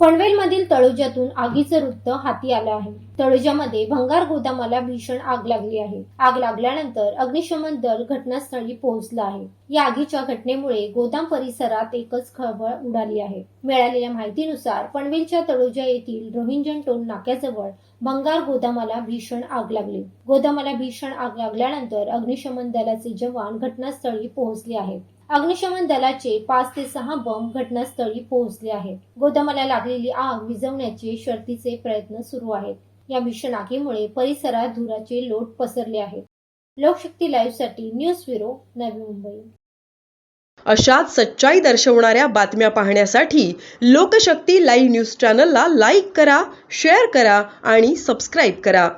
पनवेलमधील तळोजातून आगीचं वृत्त हाती आलं आहे. तळोजामध्ये भंगार गोदामाला भीषण आग लागली आहे. आग लागल्यानंतर अग्निशमन दल घटनास्थळी पोहोचलं आहे. या आगीच्या घटनेमुळे गोदाम परिसरात एकच खळबळ उडाली आहे. मिळालेल्या माहितीनुसार पनवेलच्या तळोजा येथील रोहिंजन टोल नाक्याजवळ भंगार गोदामाला भीषण आग लागली. गोदामाला भीषण आग लागल्यानंतर अग्निशमन दलाचे जवान घटनास्थळी पोहोचले आहेत. अग्निशमन दलाचे पाच ते सहा बॉम्ब घटनास्थळी पोहोचले आहेत. गोदामाला लागलेली आग विझवण्याचे शर्तीचे प्रयत्न सुरू आहेत. या भीषण आगीमुळे परिसरात धुराचे लोट पसरले आहेत. लोकशक्ती लाईव्हसाठी न्यूज ब्युरो नवी मुंबई. अशाच सच्चाई दर्शवणाऱ्या बातम्या पाहण्यासाठी लोकशक्ती लाईव्ह न्यूज चॅनलला लाईक करा शेअर करा आणि सबस्क्राईब करा.